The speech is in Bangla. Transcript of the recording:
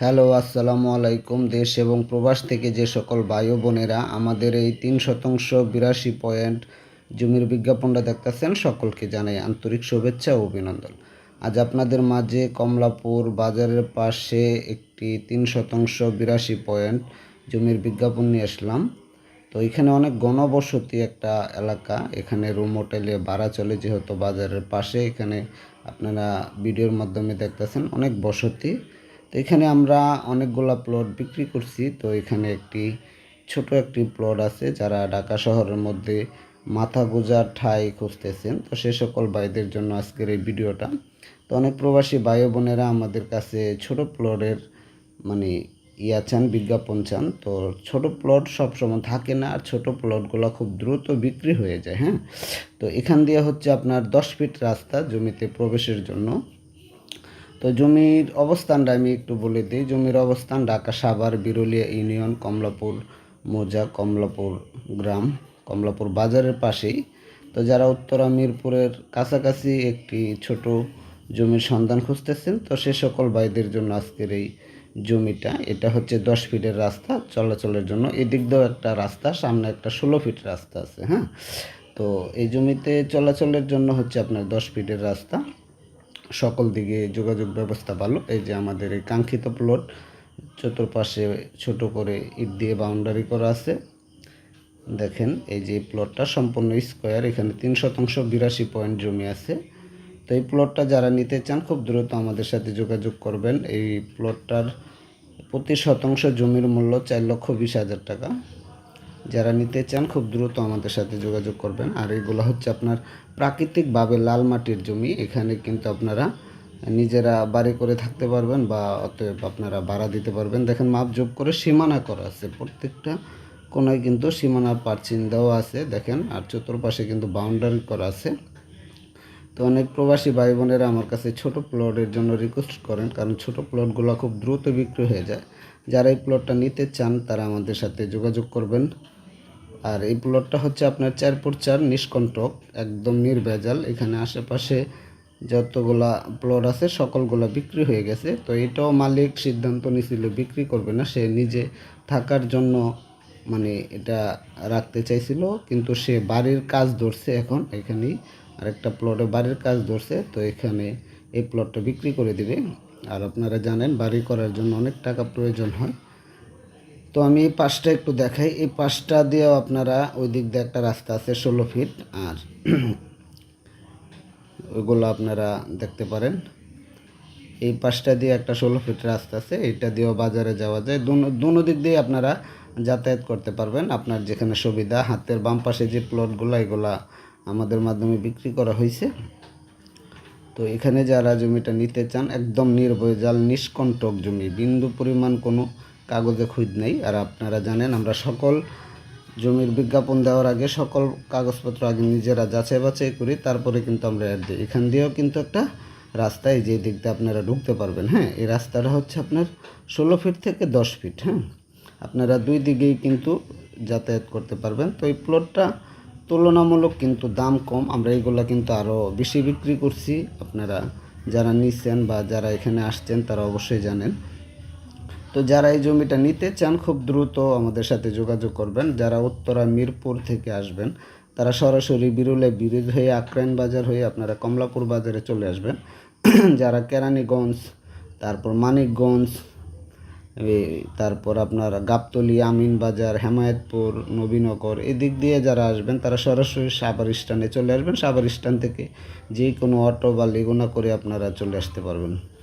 হ্যালো, আসসালামু আলাইকুম, দেশ এবং প্রবাস থেকে যে সকল ভাই বোনেরা আমাদের এই তিন শতাংশ বিরাশি পয়েন্ট জমির বিজ্ঞাপনটা দেখতেছেন, সকলকে জানাই আন্তরিক শুভেচ্ছা ও অভিনন্দন। আজ আপনাদের মাঝে কমলাপুর বাজারের পাশে একটি তিন শতাংশ বিরাশি পয়েন্ট জমির বিজ্ঞাপন নিয়ে আসলাম। তো এখানে অনেক গণবসতি একটা এলাকা, এখানে রুম হোটেলে ভাড়া চলে যেহেতু বাজারের পাশে, এখানে আপনারা ভিডিওর মাধ্যমে দেখতেছেন অনেক বসতি। এখানে আমরা অনেকগুলা প্লট বিক্রি করছি। তো এখানে একটি ছোট একটি প্লট আছে যারা ঢাকা শহরের মধ্যে মাথা গোজার ঠাই খুঁজতেছেন। তো সে সকল ভাইদের জন্য আজকের এই ভিডিওটা। তো অনেক প্রবাসী ভাই বোনেরা আমাদের কাছে ছোট প্লটের মানে ইয়া চান, বিজ্ঞাপন চান। তো ছোট প্লট সবসময় থাকে না, আর ছোটো প্লটগুলো খুব দ্রুত বিক্রি হয়ে যায় হ্যাঁ? তো এখান দিয়ে হচ্ছে আপনার দশ ফিট রাস্তা জমিতে প্রবেশের জন্য। তো জমির অবস্থানটা আমি একটু বলে দিই। জমির অবস্থান ঢাকা সাভার, বিরুলিয়া ইউনিয়ন, কমলাপুর, মোজা, কমলাপুর গ্রাম, কমলাপুর বাজারের পাশেই। তো যারা উত্তরা মিরপুরের কাছাকাছি একটি ছোট জমির সন্ধান খুঁজতেছেন, তো সে সকল ভাইদের জন্য আজকের এই জমিটা, এটা হচ্ছে দশ ফিটের রাস্তা, চলাচলের জন্য। এদিক দিয়েও একটা রাস্তা, সামনে একটা ষোলো ফিট রাস্তা আছে হ্যাঁ? তো এই জমিতে চলাচলের জন্য হচ্ছে আপনার দশ ফিটের রাস্তা। সকল দিকে যোগাযোগ ব্যবস্থা ভালো। এই যে আমাদের এই কাঙ্ক্ষিত প্লট চতুর্পাশে ছোট করে ইট দিয়ে বাউন্ডারি করা আছে। দেখেন, এই যে প্লটটা সম্পূর্ণ স্কোয়ার এখানে তিন শতাংশ বিরাশি পয়েন্ট জমি আছে। তো এই প্লটটা যারা নিতে চান, খুব দ্রুত আমাদের সাথে যোগাযোগ করবেন। এই প্লটটার প্রতি শতাংশ জমির মূল্য চার লক্ষ বিশ হাজার টাকা। যারা নিতে চান, খুব দ্রুত আমাদের সাথে যোগাযোগ করবেন। আর এগুলো হচ্ছে আপনার প্রাকৃতিকভাবে লাল মাটির জমি। এখানে কিন্তু আপনারা নিজেরা বাড়ি করে থাকতে পারবেন বা অতএব আপনারা ভাড়া দিতে পারবেন। দেখেন, মাপ যোগ করে সীমানা করা আছে। প্রত্যেকটা কোনায় কিন্তু সীমানার পার্চিন দেওয়া আছে। দেখেন, আর চতুর্পাশে কিন্তু বাউন্ডারি করা আছে। তো অনেক প্রবাসী ভাই বোনেরা আমার কাছে ছোট প্লটের জন্য রিকোয়েস্ট করেন, কারণ ছোট প্লটগুলো খুব দ্রুত বিক্রি হয়ে যায়। যারা এই প্লটটা নিতে চান, তারা আমাদের সাথে যোগাযোগ করবেন। আর এই প্লটটা হচ্ছে আপনার চার ফুট চার নিষ্কণ্টক, একদম নির্ভেজাল। এখানে আশেপাশে যতগুলা প্লট আছে, সকলগুলা বিক্রি হয়ে গেছে। তো এটাও মালিক সিদ্ধান্ত নিছিল, বিক্রি করবে না। সে নিজে থাকার জন্য মানে এটা রাখতে চাইছিল, কিন্তু সে বাড়ির কাজ ধরছে এখন। এখানেই আরেকটা প্লটে বাড়ির কাজ ধরছে, তো এখানে এই প্লটটা বিক্রি করে দিবে। আর আপনারা জানেন, বাড়ি করার জন্য অনেক টাকা প্রয়োজন হয়। তো আমি এই পাশটা একটু দেখাই। এই পাশটা দিয়েও আপনারা ওই দিক দিয়ে একটা রাস্তা আছে, ষোলো ফিট, আর ওইগুলো আপনারা দেখতে পারেন। এই পাশটা দিয়ে একটা ষোলো ফিট রাস্তা আছে এটা দিয়েও বাজারে যাওয়া যায়। দুনো দিক দিয়ে আপনারা যাতায়াত করতে পারবেন। আপনার যেখানে সুবিধা, হাতের বাম পাশে যে প্লটগুলো এগুলা আমাদের মাধ্যমে বিক্রি করা হয়েছে। তো এখানে যারা জমিটা নিতে চান, একদম নির্ভয় জাল, নিষ্কণ্টক জমি, বিন্দু পরিমাণ কোনো কাগজে খুঁজ নেই। আর আপনারা জানেন, আমরা সকল জমির বিজ্ঞাপন দেওয়ার আগে সকল কাগজপত্র আগে নিজেরা যাচাই বাছাই করি, তারপরে কিন্তু আমরা অ্যাড দিই। এখান দিয়েও কিন্তু একটা রাস্তায় যে দিক দিয়ে আপনারা ঢুকতে পারবেন হ্যাঁ? এই রাস্তাটা হচ্ছে আপনার ষোলো ফিট থেকে দশ ফিট হ্যাঁ? আপনারা দুই দিকেই কিন্তু যাতায়াত করতে পারবেন। তো এই প্লটটা তুলনামূলক কিন্তু দাম কম। আমরা এইগুলো কিন্তু আরও বেশি বিক্রি করছি। আপনারা যারা নিচ্ছেন বা যারা এখানে আসছেন, তারা অবশ্যই জানেন। তো যারা এই জমিটা নিতে চান, খুব দ্রুত আমাদের সাথে যোগাযোগ করবেন। যারা উত্তরা মিরপুর থেকে আসবেন, তারা সরাসরি বিরুলে বিরোধ হয়ে আক্রাইন বাজার হয়ে আপনারা কমলাপুর বাজারে চলে আসবেন। যারা কেরানীগঞ্জ, তারপর মানিকগঞ্জ তারপর আপনার গাবতলি, আমিন বাজার, হেমায়তপুর, নবীনগর, এদিক দিয়ে যারা আসবেন, তারা সরাসরি সাবার স্ট্যান্ডে চলে আসবেন। সাবার স্ট্যান্ড থেকে যে কোনো অটো বা লেগুনা করে আপনারা চলে আসতে পারবেন।